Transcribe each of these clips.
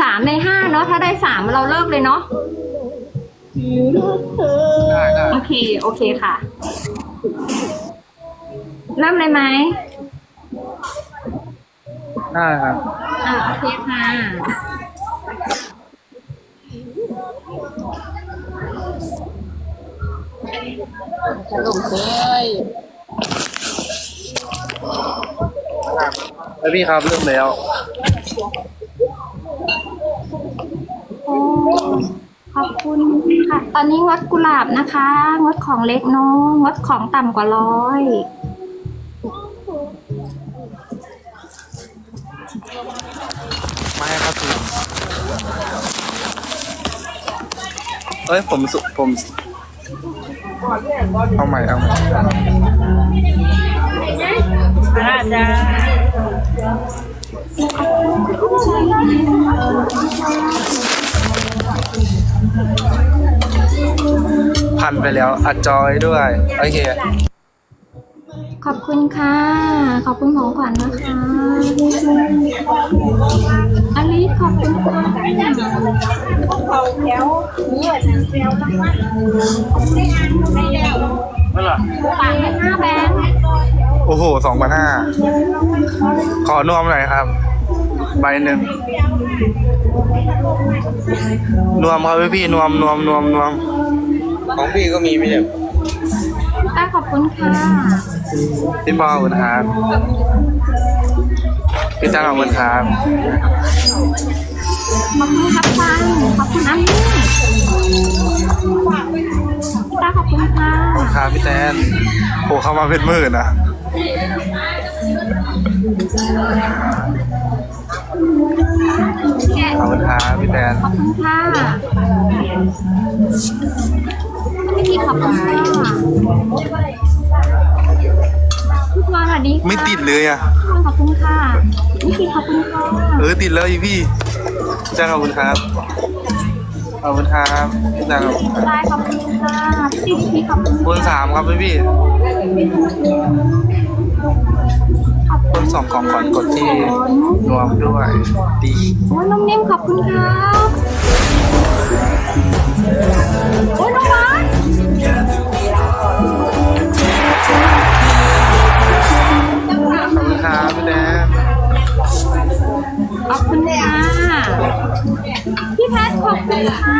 สามในห้าเนาะถ้าได้สามเราเลิกเลยเนาะได้ได้โอเค โอเคค่ะ เริ่มเลยไหมได้ครับอ่าโอเคค่ะสรุปเลยแล้วพี่ครับเริ่มแล้วโอ้ ขอบคุณค่ะ ตอนนี้งดกุหลาบนะคะ งดของเล็กน้องงดของต่ำกว่าร้อย ไม่ให้ครับพี่เอ้ยผมสุผม เอาใหม่เอาใหม่อาจารย์ พันไปแล้วอัดจอยด้วย โอเค ขอบคุณค่ะ ขอบคุณของขวัญนะคะอลิสขอบคุณค่ะเขาแถวนี่อะแถวรางวัลไม่อ่านไม่แล้วนั่นแหละต่างกันห้าแบงค์โอ้โหสองพันห้า ขอนวมหน่อยครับ ใบหนึ่ง นวมครับพี่พี่นวมนวมนวมนวมของพี่ก็มีไม่ใช่ต้าขอบคุณค่ะพี่ปอขอบคุณครับพี่จ้างขอบคุณครับขอบคุณครับฟังขอบคุณอันนี้ต้าขอบคุณค่ะขอบคุณครับพี่แตนโหเข้ามาเป็นหมื่นนะแกะ ขอบคุณครับพี่แตนขอบคุณค่ะไม่มีขอบคุณค่ะพี่พรสวัสดีค่ะไม่ติดเลยอะขอบคุณค่ะนี่คือขอบคุณค่ะเออติดเลยพี่จ้างขอบคุณครับขอบคุณครับพี่จ้างขอบคุณครับได้ขอบคุณค่ะพี่พี่ขอบคุณคูณสามครับพี่พี่ คูณสองของขวัญกดที่รวมด้วยดีโอ้ยน้องนิ่มขอบคุณครับโอ้ยน้องหวานขอบคุณครับพี่แดนขอบคุณค่ะพี่แพทขอบคุณค่ะ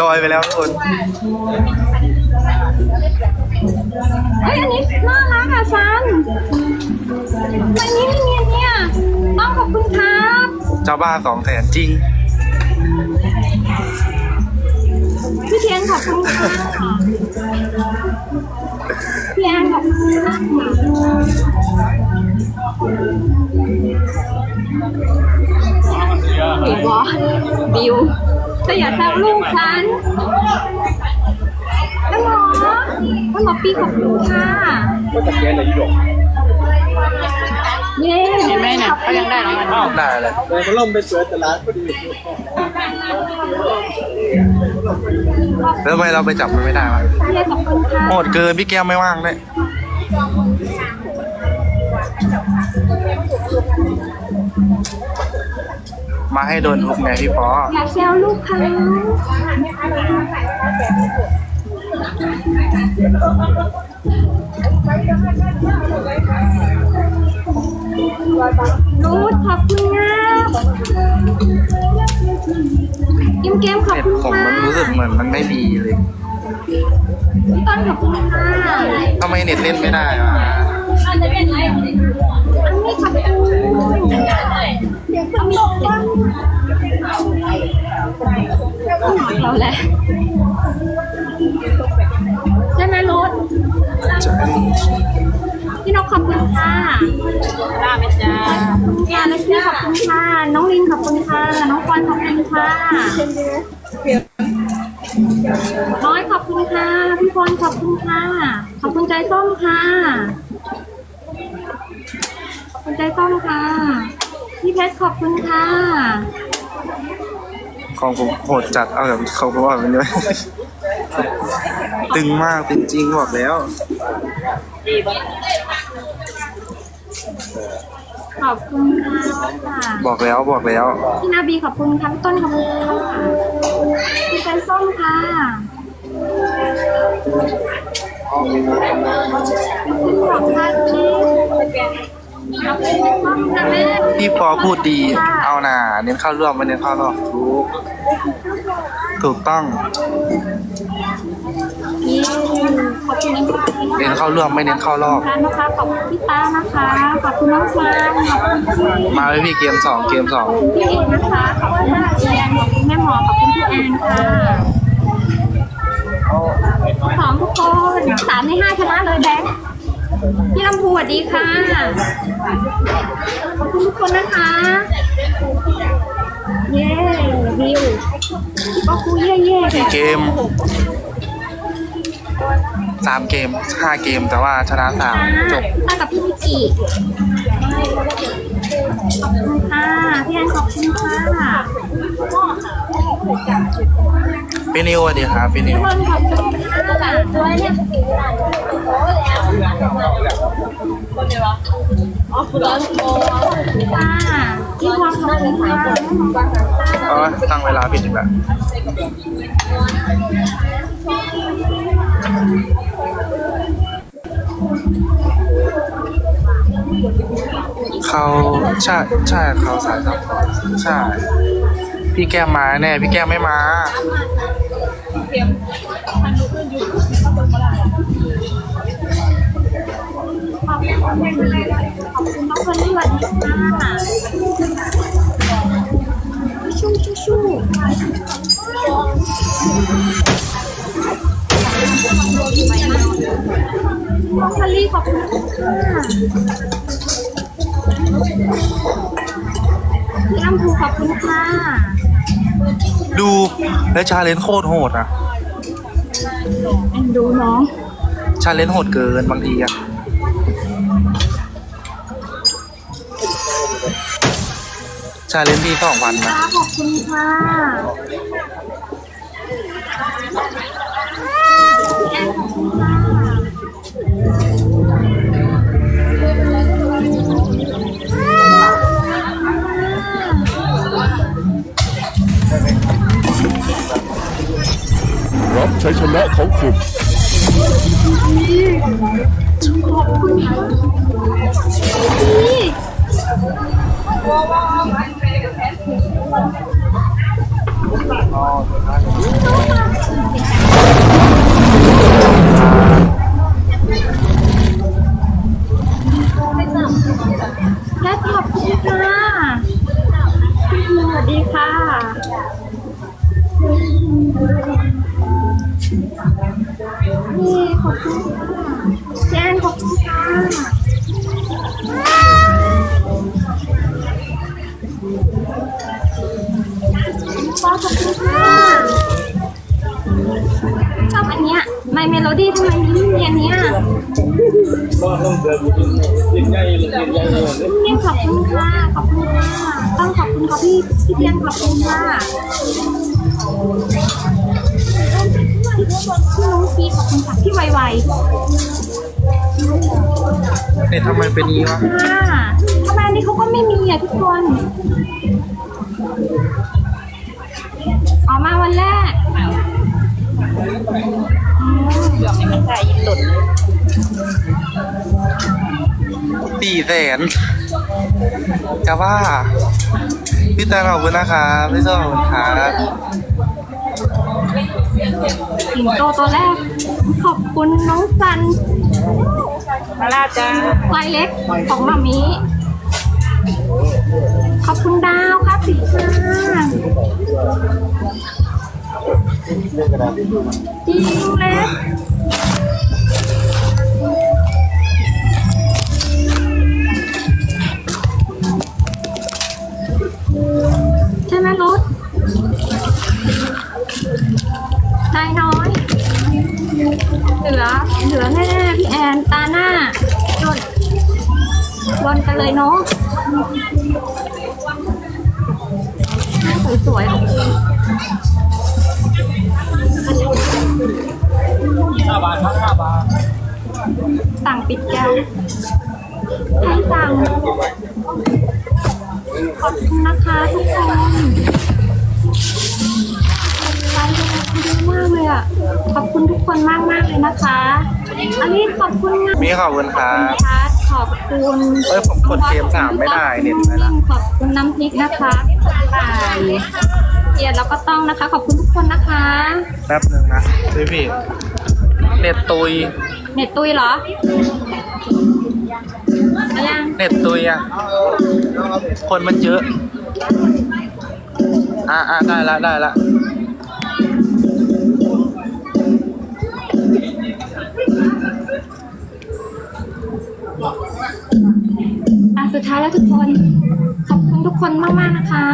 ลอยไปแล้วทุกคน บ้านสองแสนจริง พี่เทียนขอบคุณค่ะพี่แอนขอบคุณค่ะบิวบอบิวแต่อย่าแซวลูกฉันน้องหมอน้องหมอปีขอบคุณค่ะ ก็ตะเกียนเลยหยก เย้เห็นไหมเนี่ยเขายังได้รางวัลได้เลยเลยก็ล่มไปเสือตลาดพอดีแล้วทำไมเราไปจับมันไม่ได้วะเยนขอบคุณค่ะโหดเกินพี่แก้วไม่ว่างด้วยมาให้โดนทุกไงพี่ปออย่าแซวลูกเขา รูดขอบคุณนะกิมเกมขอบเน็ตคุณผมค่ะมันรู้สึกเหมือนมันไม่ดีเลยพี่ต้นขอบคุณค่ะทำไมเน็ตเล่นไม่ได้วะอันนี้ขอบคุณเอามีเราแหละใช่ไหมรูดใช่ พี่นกขอบคุณค่ะลาไปจ้าขอบคุณค่ะและพี่ขอบคุณค่ะ น้องลินขอบคุณค่ะ น้องปอนขอบคุณค่ะน้อยขอบคุณค่ะ พี่พรขอบคุณค่ะ ขอบคุณใจส้มค่ะ ขอบคุณใจส้มค่ะ พี่เพชรขอบคุณค่ะ ของผมโหดจัด เอาแบบเขาบอกว่ามันด้วยตึงมากจริงๆบอกแล้วดีป่ะ ขอบคุณค่ะบอกแล้วบอกแล้ว พี่นาบีขอบคุณค่ะพี่ต้นขอบคุณค่ะพี่แกงส้มค่ะขอบคุณค่ะพี่ขอบคุณมากค่ะแม่พี่ปอพูดดีเอาหน่าเน้นเข้าร่วมไม่เน้นเข้ารอบถูกถูกต้องนี่ขอบคุณนะคะ เน้นเข้าร่วมไม่เน้นเข้ารอบขอบคุณนะคะขอบคุณพี่ตานะคะขอบคุณน้องฟางขอบคุณพี่มาเลยพี่เกมสองเกมสองพี่เอกนะคะขอบคุณมากเอียนขอบคุณแม่หมอขอบคุณพี่แอนค่ะสองทุกคนสามในห้าชนะเลยแบงค์พี่ลำพูสวัสดีค่ะ ขอบคุณทุกคนนะคะ เย้วิวก็คุยเย่ๆกี่เกม สามเกมห้าเกมแต่ว่าชนะสามจบมากับพี่มิกิขอบคุณค่ะพี่แอนขอบคุณค่ะพี่นิวสวัสดีครับพี่นิพี่วบอลขอบคุณค่ะตัวเนี่ยสีอะไรโอ้แล้วคนเดียวอ๋อคุณร้อนโอ้ค่ะพี่พรขอบคุณค่ะเพราะว่าตั้งเวลาผิดอีกแล้ว เขาใช่ใช่เขาสายซัพพอร์ตใช่ พี่แก้มมาแน่พี่แก้มไม่มาขอบคุณขอบคุณน้องคนนี้สวัสดีค่ะชูชูชู น้องพัลลี่ขอบคุณค่ะพี่ลำพูขอบคุณค่ะดูและชาเลนจ์โคตรโหดอะเอ็นดูน้องชาเลนจ์โหดเกินบางทีอะชาเลนจ์ที่สองวันนะ ค่ะขอบคุณค่ะ นะของคุณขอบคุณค่ะพี่และขอบคุณค่ะสวัสดีค่ะ นี่ขอบคุณค่ะแจนขอบคุณค่ะขอบคุณค่ะชอบอันเนี้ยไม่เมโลดี้ทำไมไม่มีอันเนี้ยก็ต้องเดินยิ่งใหญ่ยิ่งใหญ่เลยพี่ยขอบคุณค่ะ ขอบคุณค่ะ ต้องขอบคุณค่ะพี่พี่เพียงขอบคุณค่ะ พี่น้องฟีขอบคุณค่ะพี่ไวไวเนี่ยทำไมเป็นอย่างนี้วะค่ะทำไมอันนี้เขาก็ไม่มีอะทุกคนออกมาวันแรกอืมเกือบไม่มีใครยินหลุดสี่แสนจะว่าพี่แตนขอบคุณนะครับพี่ส้มขอบคุณครับ สิงโตตัวแรก ขอบคุณน้องซันมาลาจ้าลายเล็กของมามีขอบคุณดาวครับสีค่ะจริงเล็ก นายน้อย เหลือ เหลือแน่ๆพี่แอนตาหน้าโดนวนกันเลยเนาะสวยๆห้าบาทครับห้าบาทสั่งปิดแก้วให้สั่งขอบคุณนะคะทุกคน มากเลยอะ ขอบคุณทุกคนมากมากๆเลยนะคะ อันนี้ขอบคุณนะมีขอบคุณคขรัอบคุณบพัดขอบคุณเอ้ยผมกดเกมสามไม่ได้เน็ตไม่ได้ขอบคุณน้ำพริกนะคะตายเกียรติแล้วก็ต้องนะคะ ขอบคุณทุกคนนะคะแป๊บหนึ่งนะพี่พี่เน็ตตุย เน็ตตุยเหรอมายังเน็ตตุยอะ คนมันเยอะ อะอะได้ละได้ละ อะสุดท้ายแล้วทุกคน ขอบคุณทุกคนมากมากๆนะคะ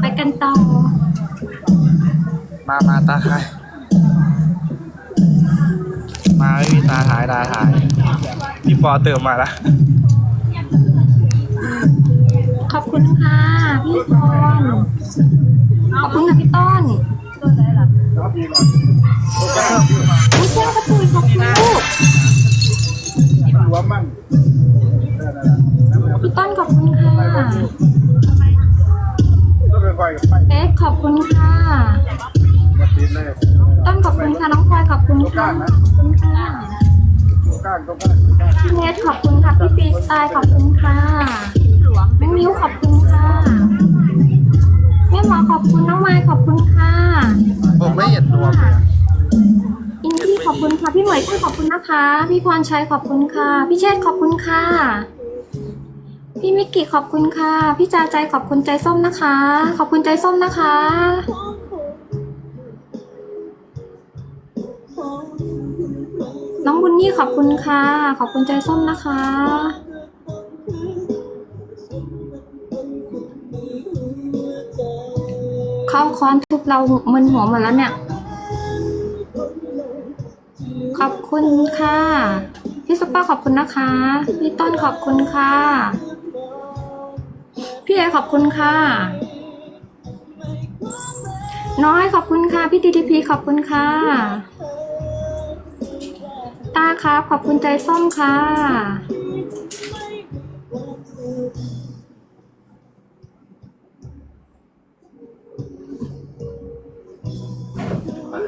ไปกันต่อ มามาตาท้าย มาไม่มีตาท้ายตาท้ายพี่ปอเติมมาละขอบคุณค่ะพี่พร ขอบคุณค่ะพี่ต้นพี่เจ้ากระตุยขอบคุณลูกหัวมันพี่ต้นขอบคุณค่ะก็เป็นไฟกับไฟเอ๊ขอบคุณค่ะมาตีนเลยต้นขอบคุณค่ะ น้องพลอยขอบคุณค่ะขอบคุณค่ะก้านก็ก้านพี่เนทขอบคุณค่ะ พี่ฟรีสไตล์ขอบคุณค่ะแม่มิ้วขอบคุณค่ะ แม่หมอขอบคุณน้องไม้ขอบคุณค่ะผมไม่เห็นรวมอินดี้ขอบคุณค่ะพี่เหมยชื่อขอบคุณนะคะ พี่พรชัยขอบคุณค่ะ พี่เชษฐ์ขอบคุณค่ะ พี่มิกกี้ขอบคุณค่ะ พี่จาใจขอบคุณใจส้มนะคะ ขอบคุณใจส้มนะคะ น้องบุญนี่ขอบคุณค่ะ ขอบคุณใจส้มนะคะ เข้าคอนทุบเรามึนหัวหมดแล้วเนี่ย ขอบคุณค่ะ พี่ซุปเปอร์ขอบคุณนะคะ พี่ต้นขอบคุณค่ะ พี่เอขอบคุณค่ะ น้อยขอบคุณค่ะ พี่ทีทีพีขอบคุณค่ะ ตาครับขอบคุณใจส้มค่ะ ไ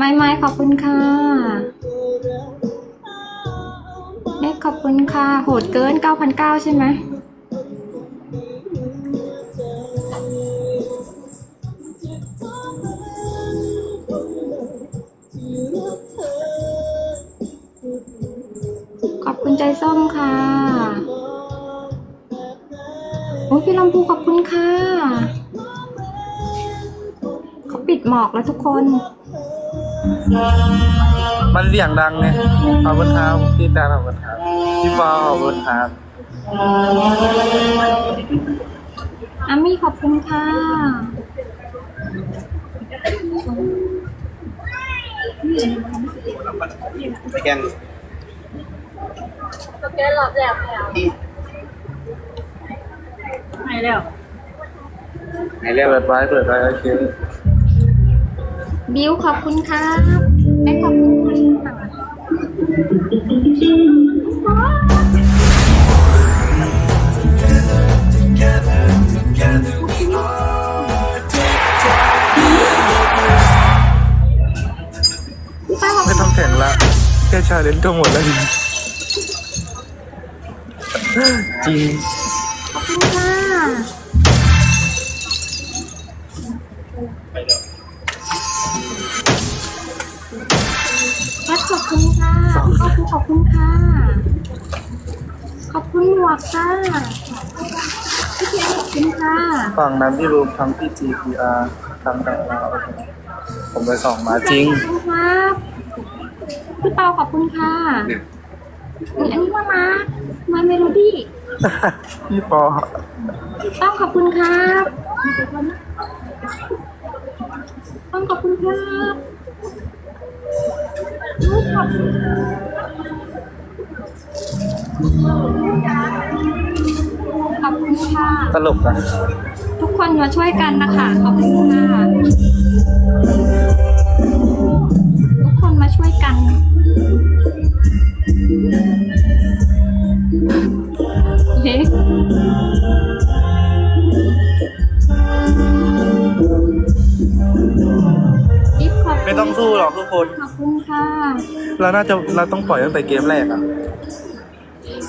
ม่ไม่ขอบคุณค่ะเน็กขอบคุณค่ะ โหดเกิน 9,900 ใช่ไหม เขาปิดหมอกแล้วทุกคน มันเสียงดังไงขอบคุณครับพี่ตาขอบคุณครับพี่ปอขอบคุณครับอามี่ขอบคุณค่ะไปแกนก็แกหลอดแล้วไหนแล้วไหนเรียกเปิดไว้เปิดไว้โอเค บิวขอบคุณครับแม่ขอบคุณค่ะไม่ต้องแข่งละแค่ชาเลนจ์ก็หมดแล้วดิจริง ขอบคุณค่ะ ขอบคุณหมวกค่ะพี่เพียรขอบคุณค่ะฝั่งนั้นที่รวมทั้งพี่ GPR ทั้งแต่เราผมไปส่องมาจริง ขอบคุณครับพี่เปาขอบคุณค่ะนี่อันนี้ว่ามามาเมโลดี้พี่ปอต้องขอบคุณครับ ต้องขอบคุณครับอุ๊ย ขอบคุณครับขอบคุณค่ะ ตลกนะทุกคนมาช่วยกันนะคะ ขอบคุณค่ะทุกคนมาช่วยกันเฮ้ ไม่ต้องสู้หรอกทุกคน ขอบคุณค่ะ เราน่าจะเราต้องปล่อยตั้งแต่เกมแรกอะ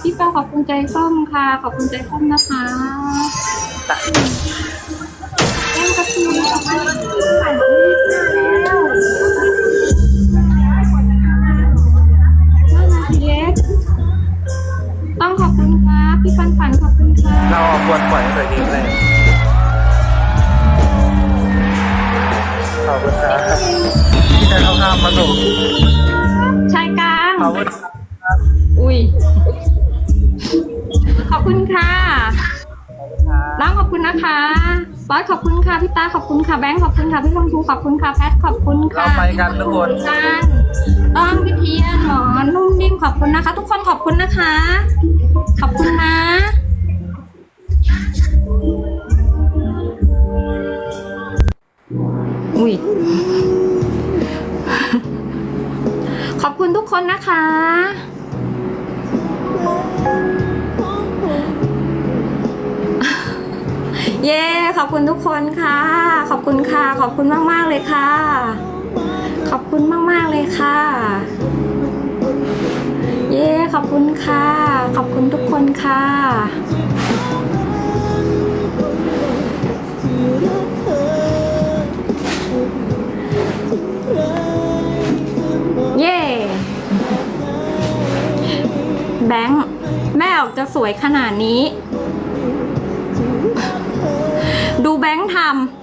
พี่เปาขอบคุณใจส้มค่ะ ขอบคุณใจส้มนะคะแก้มกระทูขอบคุณค่ะแล้วน่ารักเล็กต้องขอบคุณครับพี่ปันฝันขอบคุณค่ะเราอะควรปล่อยตั้งแต่เกมแรกขอบคุณครับที่จะเข้าข้ามมาส่งชายกลางขอบคุณอุ้ย ขอบคุณค่ะน้องขอบคุณนะคะบอสขอบคุณค่ะพี่ตาขอบคุณค่ะแบงค์ขอบคุณค่ะพี่ลงทูขอบคุณค่ะแพทขอบคุณค่ะเราไปกันทุกคนกันต้องพี่เทียนหมอนุ่มนิ่มขอบคุณนะคะ ทุกคนขอบคุณนะคะ ขอบคุณนะอุ้ย ขอบคุณทุกคนนะคะ เย้ ขอบคุณทุกคนค่ะ ขอบคุณค่ะ ขอบคุณมากๆเลยค่ะ ขอบคุณมากๆเลยค่ะ เย้ ขอบคุณค่ะ ขอบคุณทุกคนค่ะ บงค์ แม่ออกจะสวยขนาดนี้ ดูแบงค์ทำ